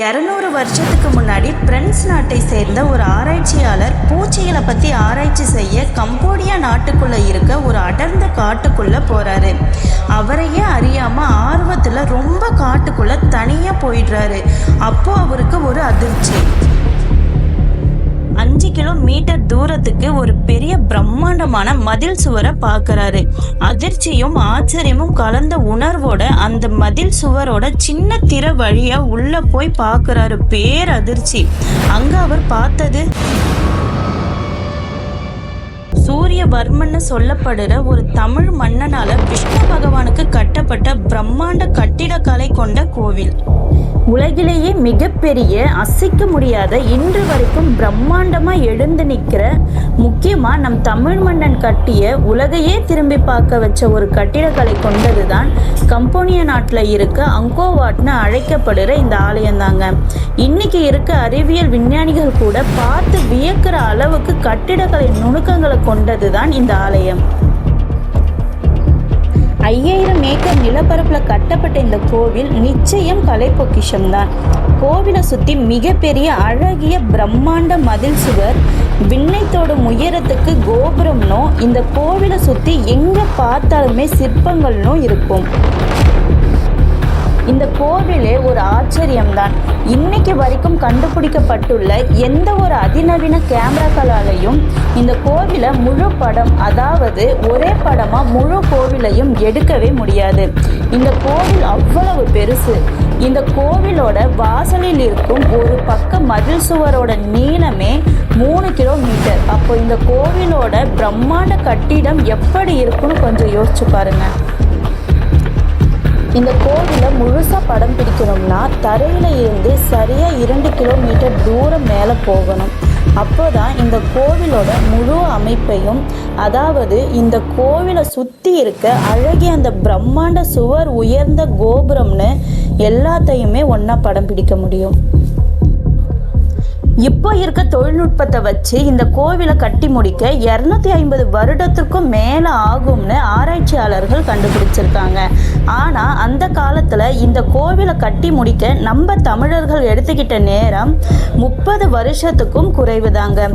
இரநூறு வருஷத்துக்கு முன்னாடி பிரெஞ்சு நாட்டை சேர்ந்த ஒரு ஆராய்ச்சியாளர் பூச்சிகளை பற்றி ஆராய்ச்சி செய்ய கம்போடியா நாட்டுக்குள்ளே இருக்க ஒரு அடர்ந்த காட்டுக்குள்ளே போகிறாரு அவரையே அறியாமல் ஆர்வத்தில் ரொம்ப காட்டுக்குள்ளே தனியாக போயிடுறாரு. அப்போ அவருக்கு ஒரு அதிர்ச்சி. அஞ்சு கிலோமீட்டர் தூரத்துக்கு ஒரு பெரிய பிரம்மாண்டமான மதில் சுவரை பார்க்கறாரு. அதிர்ச்சியும் ஆச்சரியமும் கலந்த உணர்வோட அந்த மதில் சுவரோட சின்ன திற வழியா உள்ள போய் பார்க்கறாரு. பேரதிர்ச்சி. அங்க அவர் பார்த்தது சூரியவர்மன்னு சொல்லப்படுற ஒரு தமிழ் மன்னனால விஷ்ணு பகவானுக்கு கட்டப்பட்ட பிரம்மாண்ட கட்டிடக்கலை கொண்ட கோவில். உலகிலேயே மிகப்பெரிய அசைக்க முடியாத இன்று வரைக்கும் பிரம்மாண்டமா எழுந்து நிற்கிற முக்கியமா நம் தமிழ் மன்னன் கட்டிய உலகையே திரும்பி பார்க்க வச்ச ஒரு கட்டிடக்கலை கொண்டதுதான் கம்போனிய நாட்டில் இருக்க அங்கோவாட்னு அழைக்கப்படுற இந்த ஆலயம் தாங்க இன்னைக்கு இருக்க அறிவியல் விஞ்ஞானிகள் கூட பார்த்து வியக்கிற அளவுக்கு கட்டிடக்கலை நுணுக்கங்களை கொண்டதுதான் இந்த ஆலயம். ஐயாயிரம் ஏக்கர் நிலப்பரப்பில் கட்டப்பட்ட இந்த கோவில் நிச்சயம் கலை பொக்கிஷம்தான். கோவிலை சுற்றி மிகப்பெரிய அழகிய பிரம்மாண்ட மதில் சுவர் விண்ணை தொடும் உயரத்துக்கு கோபுரம்னோ இந்த கோவிலை சுற்றி எங்கே பார்த்தாலுமே சிற்பங்கள்னோ இருக்கும். இந்த கோவிலே ஒரு ஆச்சரியம்தான். இன்னைக்கு வரைக்கும் கண்டுபிடிக்கப்பட்டுள்ள எந்த ஒரு அதிநவீன கேமராக்களாலையும் இந்த கோவிலை முழு படம் அதாவது ஒரே படமா முழு கோவிலையும் எடுக்கவே முடியாது. இந்த கோவில் அவ்வளவு பெருசு. இந்த கோவிலோட வாசலில் இருக்கும் ஒரு பக்க மதில் சுவரோட நீளமே மூணு கிலோமீட்டர். அப்போ இந்த கோவிலோட பிரம்மாண்ட கட்டிடம் எப்படி இருக்குன்னு கொஞ்சம் யோசிச்சு பாருங்க. இந்த கோவிலை முழுசாக படம் பிடிக்கணும்னா தரையில் இருந்து சரியாக இரண்டு கிலோமீட்டர் தூரம் மேலே போகணும். அப்போதான் இந்த கோவிலோட முழு அமைப்பையும் அதாவது இந்த கோவிலை சுற்றி இருக்க அழகிய அந்த பிரம்மாண்ட சுவர் உயர்ந்த கோபுரம்னு எல்லாத்தையுமே ஒன்றா படம் பிடிக்க முடியும். இப்போ இருக்க தொழில்நுட்பத்தை வச்சு இந்த கோவிலை கட்டி முடிக்க இரநூத்தி ஐம்பது வருடத்திற்கும் மேலே ஆகும்னு ஆராய்ச்சியாளர்கள் கண்டுபிடிச்சிருக்காங்க. ஆனால் அந்த காலத்தில் இந்த கோவிலை கட்டி முடிக்க நம்ம தமிழர்கள் எடுத்துக்கிட்ட நேரம் முப்பது வருஷத்துக்கும் குறைவு தாங்க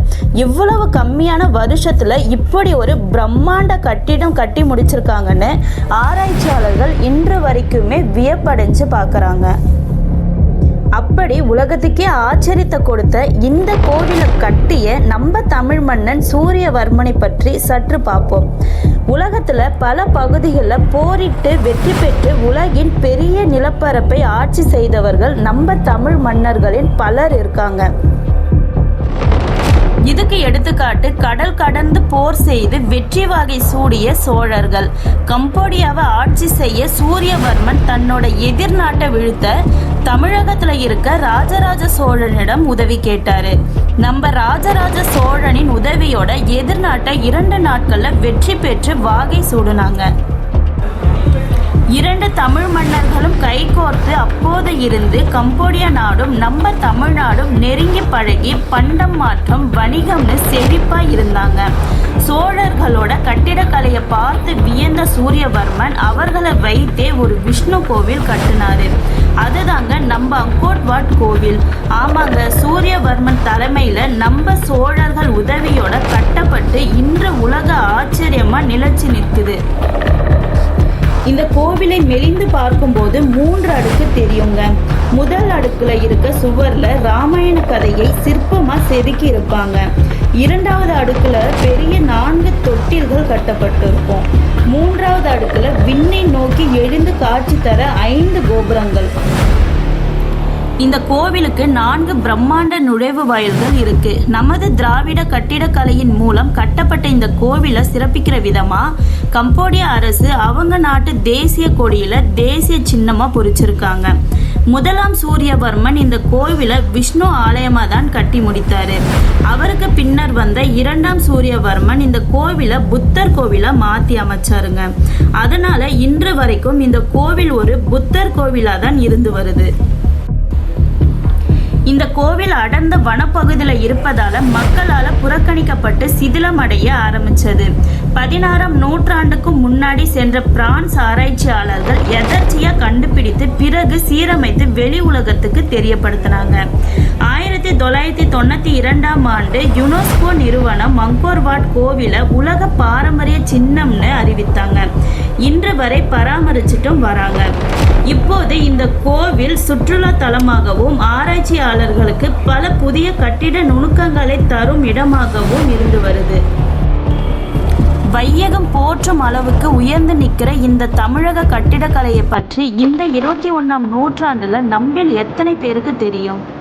இவ்வளவு கம்மியான வருஷத்தில் இப்படி ஒரு பிரம்மாண்ட கட்டிடம் கட்டி முடிச்சிருக்காங்கன்னு ஆராய்ச்சியாளர்கள் இன்று வரைக்குமே வியப்படைஞ்சு பார்க்குறாங்க. அப்படி உலகத்துக்கே ஆச்சரியத்தை கொடுத்த இந்த கோவிலை கட்டிய நம்ம தமிழ் மன்னன் சூரியவர்மனை பற்றி சற்று பார்ப்போம். உலகத்துல பல பகுதிகளில் போரிட்டு வெற்றி பெற்று உலகின் பெரிய நிலப்பரப்பை ஆட்சி செய்தவர்கள் நம்ம தமிழ் மன்னர்களின் பலர் இருக்காங்க. இதுக்கு எடுத்துக்காட்டு கடல் கடந்து போர் செய்து வெற்றி வாகை சூடிய சோழர்கள். கம்போடியாவை ஆட்சி செய்ய சூரியவர்மன் தன்னோட எதிர் நாட்டை வீழ்த்த தமிழகத்துல இருக்க ராஜராஜ சோழனிடம் உதவி கேட்டாரு. நம்ம ராஜராஜ சோழனின் உதவியோட எதிர்நாட்டை இரண்டு நாட்கள்ல வெற்றி பெற்று வாகை சூடுனாங்க. இரண்டு தமிழ் மன்னர்களும் கைகோர்த்து அப்போது இருந்து கம்போடிய நாடும் நம்ம தமிழ்நாடும் நெருங்கி பழகி பண்டம் மாற்றம் வணிகம்னு செழிப்பா இருந்தாங்க. சோழர்களோட கட்டிடக்கலையை பார்த்து வியந்த சூரியவர்மன் அவர்களை வைத்தே ஒரு விஷ்ணு கோவில் கட்டினாரு. அதுதாங்க நம்ம அங்கோட்வாட் கோவில். ஆமாங்க சூரியவர்மன் தலைமையில நம்ம சோழர்கள் உதவியோட கட்டப்பட்டு இன்று உலக ஆச்சரியமா நிலைச்சு நிற்குது. இந்த கோவிலை மெலிந்து பார்க்கும்போது மூன்று அடுக்கு தெரியுங்க. முதல் அடுக்குல இருக்க சுவர்ல ராமாயண கதையை சிற்பமா செதுக்கி இருப்பாங்க இரண்டாவது அடுக்குல பெரிய நான்கு தொட்டில்கள் கட்டப்பட்டிருக்கும். மூன்றாவது அடுக்குல விண்ணை நோக்கி எழுந்து காட்சி தர ஐந்து கோபுரங்கள். இந்த கோவிலுக்கு நான்கு பிரம்மாண்ட நுழைவு வாயில்கள் இருக்கு. நமது திராவிட கட்டிடக்கலையின் மூலம் கட்டப்பட்ட இந்த கோவிலை சிறப்பிக்கிற விதமா கம்போடிய அரசு அவங்க நாட்டு தேசிய கொடியில தேசிய சின்னமா பொறிச்சிருக்காங்க. முதலாம் சூரியவர்மன் இந்த கோவிலை விஷ்ணு ஆலயமாக தான் கட்டி முடித்தாரு. அவருக்கு பின்னர் வந்த இரண்டாம் சூரியவர்மன் இந்த கோவிலை புத்தர் கோவிலாக மாற்றி அமைச்சாருங்க. அதனால இன்று வரைக்கும் இந்த கோவில் ஒரு புத்தர் கோவிலாக தான் இருந்து வருது. இந்த கோவில் அடர்ந்த வனப்பகுதியில் இருப்பதால மக்களால புறக்கணிக்கப்பட்டு சிதிலமடைய ஆரம்பிச்சது. பதினாறாம் நூற்றாண்டுக்கும் முன்னாடி சென்ற பிரான்ஸ் ஆராய்ச்சியாளர்கள் எதர்ச்சியா கண்டுபிடித்து பிறகு சீரமைத்து வெளி உலகத்துக்கு தெரியப்படுத்தினாங்க. ஆயிரத்தி தொள்ளாயிரத்தி தொண்ணூத்தி இரண்டாம் ஆண்டு யுனெஸ்கோ நிறுவனம் மங்கோர்வாட் கோவிலை உலக பாரம்பரிய சின்னம்னு அறிவித்தாங்க. இன்று வரை பராமரிச்சிட்டும் வராங்க. இப்போது இந்த கோவில் சுற்றுலா தலமாகவும் ஆராய்ச்சியாளர்களுக்கு பல புதிய கட்டிட நுணுக்கங்களை தரும் இடமாகவும் இருந்து வருது. வையகம் போற்றும் அளவுக்கு உயர்ந்து நிற்கிற இந்த தமிழக கட்டிடக்கலையை பற்றி இந்த இருபத்தி ஒன்றாம் நூற்றாண்டுல நம்மில் எத்தனை பேருக்கு தெரியும்?